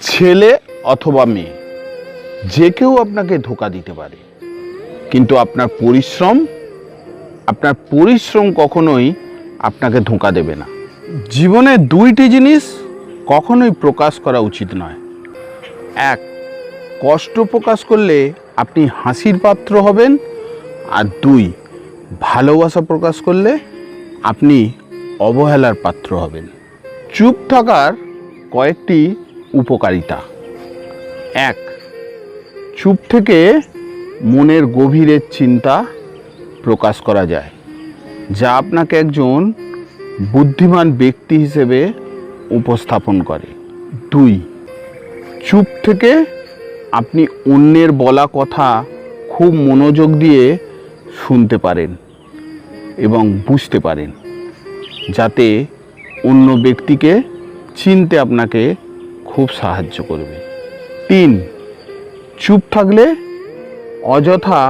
ছেলে অথবা মেয়ে, যে কেউ আপনাকে ধোকা দিতে পারে। কিন্তু আপনার পরিশ্রম আপনার পরিশ্রম কখনোই আপনাকে ধোঁকা দেবে না। জীবনে দুইটি জিনিস কখনোই প্রকাশ করা উচিত নয়। এক, কষ্ট প্রকাশ করলে আপনি হাসির পাত্র হবেন। আর দুই, ভালোবাসা প্রকাশ করলে আপনি অবহেলার পাত্র হবেন। চুপ থাকার কয়েকটি উপকারিতা। এক, চুপ থেকে মনের গভীরের চিন্তা প্রকাশ করা যায়, যা আপনাকে একজন বুদ্ধিমান ব্যক্তি হিসেবে উপস্থাপন করে। দুই, চুপ থেকে আপনি অন্যের বলা কথা খুব মনোযোগ দিয়ে শুনতে পারেন এবং বুঝতে পারেন, যাতে অন্য ব্যক্তিকে চিনতে আপনাকে খুব সাহায্য করবে। তিন, চুপ থাকলে অযথা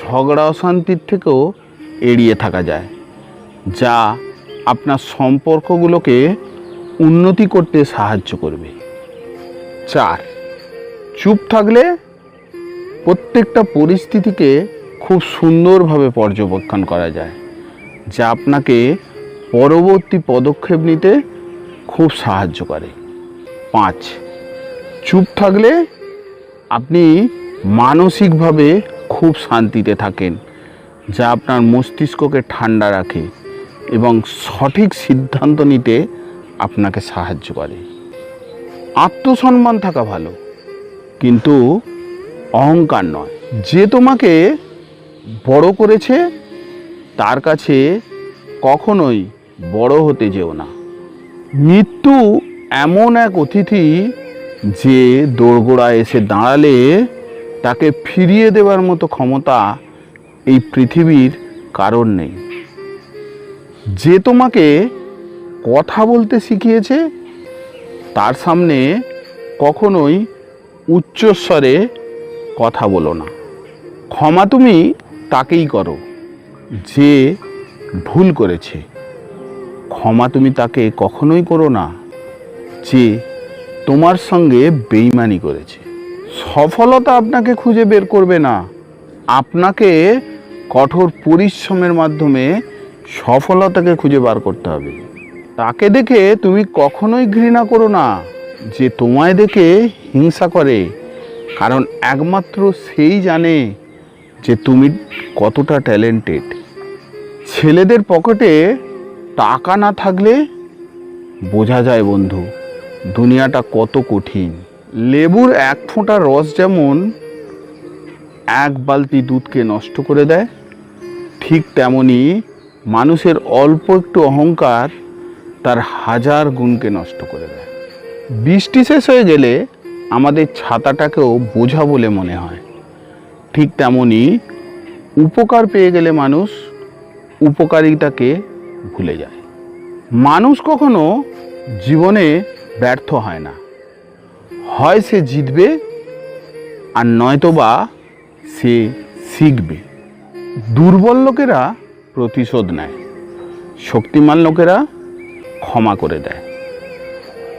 ঝগড়া অশান্তির থেকেও এড়িয়ে থাকা যায়, যা আপনার সম্পর্কগুলোকে উন্নতি করতে সাহায্য করবে। চার, চুপ থাকলে প্রত্যেকটা পরিস্থিতিকে খুব সুন্দরভাবে পর্যবেক্ষণ করা যায়, যা আপনাকে পরবর্তী পদক্ষেপ নিতে খুব সাহায্য করে। পাঁচ। চুপ থাকলে আপনি মানসিকভাবে খুব শান্তিতে থাকেন, যা আপনার মস্তিষ্ককে ঠান্ডা রাখে এবং সঠিক সিদ্ধান্ত নিতে আপনাকে সাহায্য করে। আত্মসম্মান থাকা ভালো, কিন্তু অহংকার নয়। যে তোমাকে বড় করেছে, তার কাছে কখনোই বড় হতে যেও না। মৃত্যু এমন এক অতিথি যে দোরগোড়ায় এসে দাঁড়ালে তাকে ফিরিয়ে দেওয়ার মতো ক্ষমতা এই পৃথিবীর কারণ নেই। যে তোমাকে কথা বলতে শিখিয়েছে, তার সামনে কখনোই উচ্চস্বরে কথা বলো না। ক্ষমা তুমি তাকেই করো যে ভুল করেছে। ক্ষমা তুমি তাকে কখনোই করো না। যে তোমার সঙ্গে বেইমানি করেছে। সফলতা আপনাকে খুঁজে বের করবে না। আপনাকে কঠোর পরিশ্রমের মাধ্যমে সফলতাকে খুঁজে বার করতে হবে। তাকে দেখে তুমি কখনোই ঘৃণা করো না, যে তোমায় দেখে হিংসা করে। কারণ একমাত্র সেই জানে যে তুমি কতটা ট্যালেন্টেড। ছেলেদের পকেটে টাকা না থাকলে বোঝা যায় বন্ধু। দুনিয়াটা কত কঠিন। লেবুর এক ফোঁটা রস যেমন এক বালতি দুধকে নষ্ট করে দেয়, ঠিক তেমনি মানুষের অল্প একটু অহংকার তার হাজার গুণকে নষ্ট করে দেয়। বৃষ্টি শেষ হয়ে গেলে আমাদের ছাতাটাকেও বোঝা বলে মনে হয়। ঠিক তেমনি উপকার পেয়ে গেলে মানুষ উপকারিতাকে ভুলে যায়। মানুষ কখনো জীবনে ব্যর্থ হয় না। হয় সে জিতবে, আর নয়তোবা সে শিখবে। দুর্বল লোকেরা প্রতিশোধ নেয়, শক্তিমান লোকেরা ক্ষমা করে দেয়,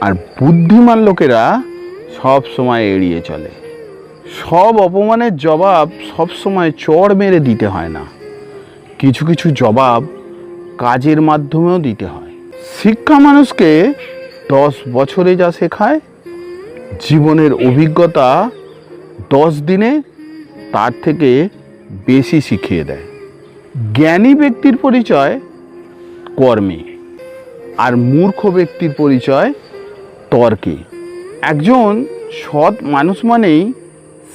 আর বুদ্ধিমান লোকেরা সব সময় এড়িয়ে চলে। সব অপমানের জবাব সব সময় চড় মেরে দিতে হয় না। কিছু কিছু জবাব কাজের মাধ্যমেও দিতে হয়। শিক্ষা মানুষকে দশ বছরে যা শেখায়, জীবনের অভিজ্ঞতা দশ দিনে তার থেকে বেশি শিখিয়ে দেয়। জ্ঞানী ব্যক্তির পরিচয় কর্মে, আর মূর্খ ব্যক্তির পরিচয় তর্কে। একজন সৎ মানুষ মানেই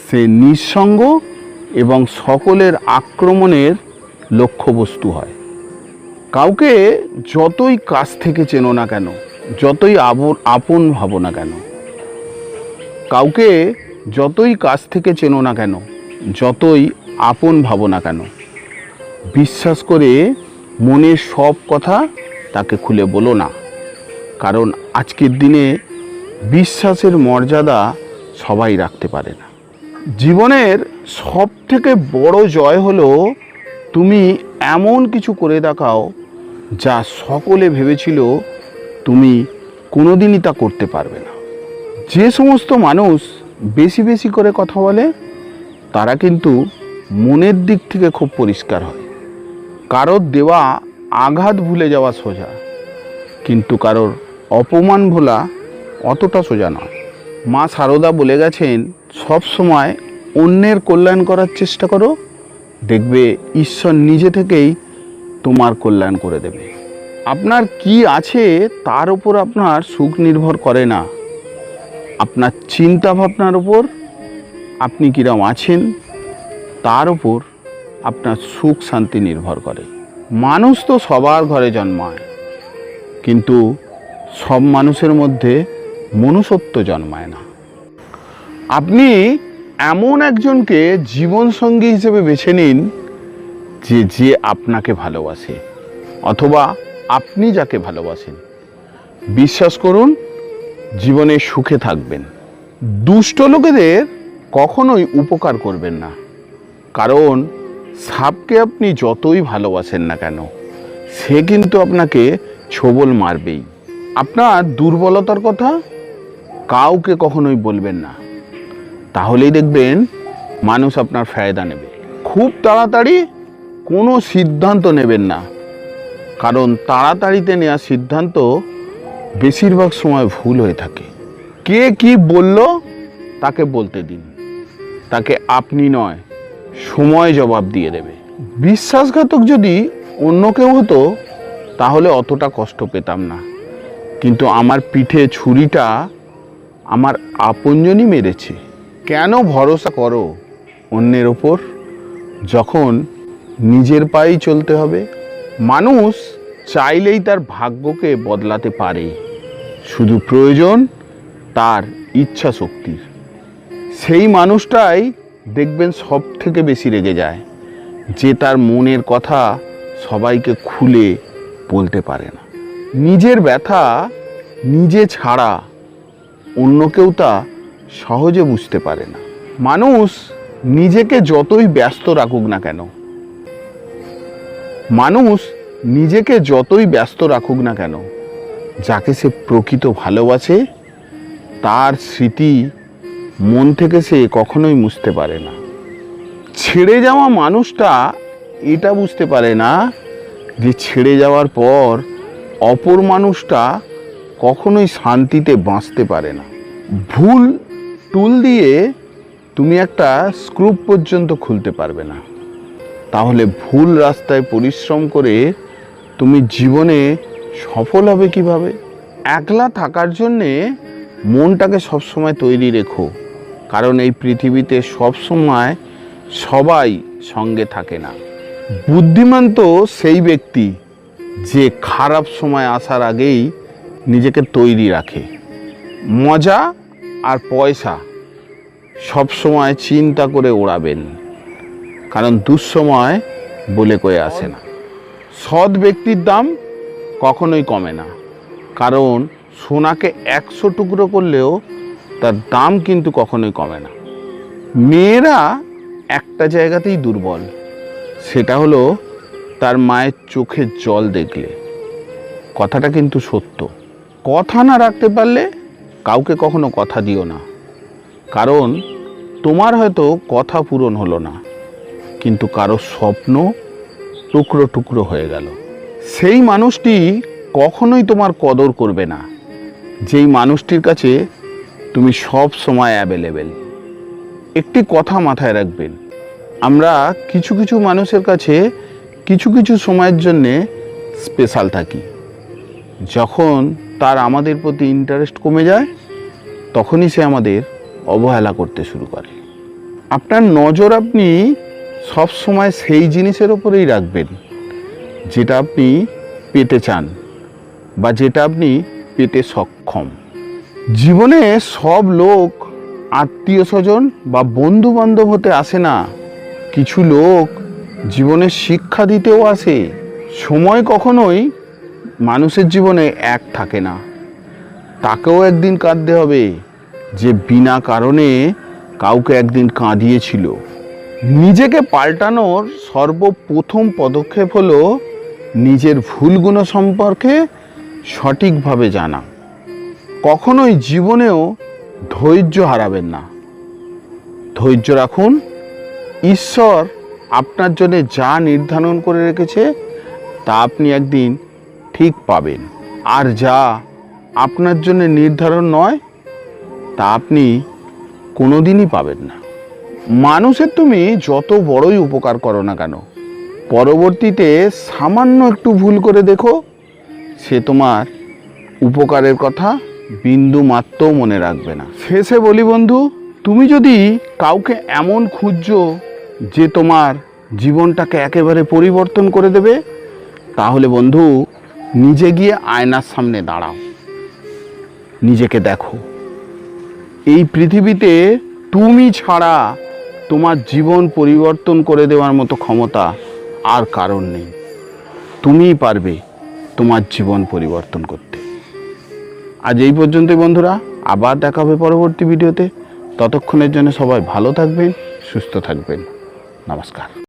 সে নিঃসঙ্গ এবং সকলের আক্রমণের লক্ষ্যবস্তু হয়। কাউকে যতই কাছ থেকে চেনো না কেন যতই আপন ভাবো না কেন, কাউকে যতই কাছ থেকে চেনো না কেন, যতই আপন ভাবো না কেন, বিশ্বাস করে মনের সব কথা তাকে খুলে বলো না। কারণ আজকের দিনে বিশ্বাসের মর্যাদা সবাই রাখতে পারে না। জীবনের সব থেকে বড় জয় হলো তুমি এমন কিছু করে দেখাও যা সকলে ভেবেছিল তুমি কোনোদিনই তা করতে পারবে না। যে সমস্ত মানুষ বেশি বেশি করে কথা বলে, তারা কিন্তু মনের দিক থেকে খুব পরিষ্কার হয়। কারোর দেওয়া আঘাত ভুলে যাওয়া সোজা, কিন্তু কারোর অপমান ভোলা অতটা সোজা নয়। মা সারদা বলে গেছেন, সব সময় অন্যের কল্যাণ করার চেষ্টা করো, দেখবে ঈশ্বর নিজে থেকেই তোমার কল্যাণ করে দেবে। আপনার কি আছে তার উপর আপনার সুখ নির্ভর করে না। আপনার চিন্তা ভাবনার উপর আপনি কিরম আছেন, তার উপর আপনার সুখ শান্তি নির্ভর করে। মানুষ তো সবার ঘরে জন্মায়, কিন্তু সব মানুষের মধ্যে মনুষ্যত্ব জন্মায় না। আপনি এমন একজনকে জীবনসঙ্গী হিসেবে বেছে নিন, যে যে আপনাকে ভালোবাসে, অথবা আপনি যাকে ভালোবাসেন, বিশ্বাস করুন, জীবনে সুখে থাকবেন। দুষ্ট লোকেদের কখনোই উপকার করবেন না। কারণ সাপকে আপনি যতই ভালোবাসেন না কেন, সে কিন্তু আপনাকে ছোবল মারবেই। আপনার দুর্বলতার কথা কাউকে কখনোই বলবেন না। তাহলেই দেখবেন মানুষ আপনার ফায়দা নেবে। খুব তাড়াতাড়ি কোনো সিদ্ধান্ত নেবেন না। কারণ তাড়াতাড়িতে নেওয়া সিদ্ধান্ত বেশিরভাগ সময় ভুল হয়ে থাকে। কে কি বলল, তাকে বলতে দিন। তাকে আপনি নয়, সময় জবাব দিয়ে দেবে। বিশ্বাসঘাতক যদি অন্য কেউ হতো, তাহলে অতটা কষ্ট পেতাম না। কিন্তু আমার পিঠে ছুরিটা আমার আপনজনই মেরেছে। কেন ভরসা করো অন্যের ওপর? যখন নিজের পায়েই চলতে হবে মানুষ চাইলেই তার ভাগ্যকে বদলাতে পারে। শুধু প্রয়োজন তার ইচ্ছা শক্তির সেই মানুষটাই দেখবেন সব থেকে বেশি রেগে যায়, যে তার মনের কথা সবাইকে খুলে বলতে পারে না। নিজের ব্যথা নিজে ছাড়া অন্য কেউ তা সহজে বুঝতে পারে না। মানুষ নিজেকে যতই ব্যস্ত রাখুক না কেন মানুষ নিজেকে যতই ব্যস্ত রাখুক না কেন, যাকে সে প্রকৃত ভালোবাসে, তার স্মৃতি মন থেকে সে কখনোই মুছতে পারে না। ছেড়ে যাওয়া মানুষটা এটা বুঝতে পারে না যে ছেড়ে যাওয়ার পর অপর মানুষটা কখনোই শান্তিতে বাঁচতে পারে না। ভুল টুল দিয়ে তুমি একটা স্ক্রুপ পর্যন্ত খুলতে পারবে না। তাহলে ভুল রাস্তায় পরিশ্রম করে তুমি জীবনে সফল হবে কীভাবে? একলা থাকার জন্যে মনটাকে সবসময় তৈরি রেখো। কারণ এই পৃথিবীতে সবসময় সবাই সঙ্গে থাকে না। বুদ্ধিমান তো সেই ব্যক্তি যে খারাপ সময় আসার আগেই নিজেকে তৈরি রাখে। মজা আর পয়সা সব সময় চিন্তা করে ওড়াবেন। কারণ দুঃসময় বলে কয়ে আসে না। সৎ ব্যক্তির দাম কখনোই কমে না। কারণ সোনাকে একশো টুকরো করলেও তার দাম কিন্তু কখনোই কমে না। মেয়েরা একটা জায়গাতেই দুর্বল, সেটা হলো তার মায়ের চোখের জল দেখলে। কথাটা কিন্তু সত্য। কথা না রাখতে পারলে কাউকে কখনো কথা দিও না। কারণ তোমার হয়তো কথা পূরণ হলো না। কিন্তু কারও স্বপ্ন টুকরো টুকরো হয়ে গেল। সেই মানুষটি কখনোই তোমার কদর করবে না। যেই মানুষটির কাছে তুমি সব সময় অ্যাভেলেবেল একটি কথা মাথায় রাখবেন, আমরা কিছু কিছু মানুষের কাছে কিছু কিছু সময়ের জন্যে স্পেশাল থাকি। যখন তার আমাদের প্রতি ইন্টারেস্ট কমে যায়, তখনই সে আমাদের অবহেলা করতে শুরু করে। আপনার নজর আপনি সব সময় সেই জিনিসের ওপরেই রাখবেন। যেটা আপনি পেতে চান বা যেটা আপনি পেতে সক্ষম। জীবনে সব লোক আত্মীয় স্বজন বা বন্ধু বান্ধব হতে আসে না। কিছু লোক জীবনে শিক্ষা দিতেও আসে। সময় কখনোই মানুষের জীবনে এক থাকে না। তাকেও একদিন কাঁদতে হবে যে বিনা কারণে কাউকে একদিন কাঁদিয়েছিল। নিজেকে পাল্টানোর সর্বপ্রথম পদক্ষেপ হলো নিজের ভুলগুলো সম্পর্কে সঠিকভাবে জানা। কখনোই জীবনেও ধৈর্য হারাবেন না। ধৈর্য রাখুন। ঈশ্বর আপনার জন্য যা নির্ধারণ করে রেখেছে, তা আপনি একদিন ঠিক পাবেন। আর যা আপনার জন্য নির্ধারণ নয়, তা আপনি কোনোদিনই পাবেন না। মানুষের তুমি যত বড়ই উপকার করো না কেন, পরবর্তীতে সামান্য একটু ভুল করে দেখো, সে তোমার উপকারের কথা বিন্দু মাত্রও মনে রাখবে না। শেষে বলি বন্ধু, তুমি যদি কাউকে এমন খুঁজছো যে তোমার জীবনটাকে একেবারে পরিবর্তন করে দেবে, তাহলে বন্ধু, নিজে গিয়ে আয়নার সামনে দাঁড়াও, নিজেকে দেখো। এই পৃথিবীতে তুমি ছাড়া তোমার জীবন পরিবর্তন করে দেওয়ার মতো ক্ষমতা আর কারণ নেই। তুমিই পারবে তোমার জীবন পরিবর্তন করতে। আজ এই পর্যন্তই বন্ধুরা, আবার দেখা হবে পরবর্তী ভিডিওতে। ততক্ষণের জন্য সবাই ভালো থাকবেন, সুস্থ থাকবেন। নমস্কার।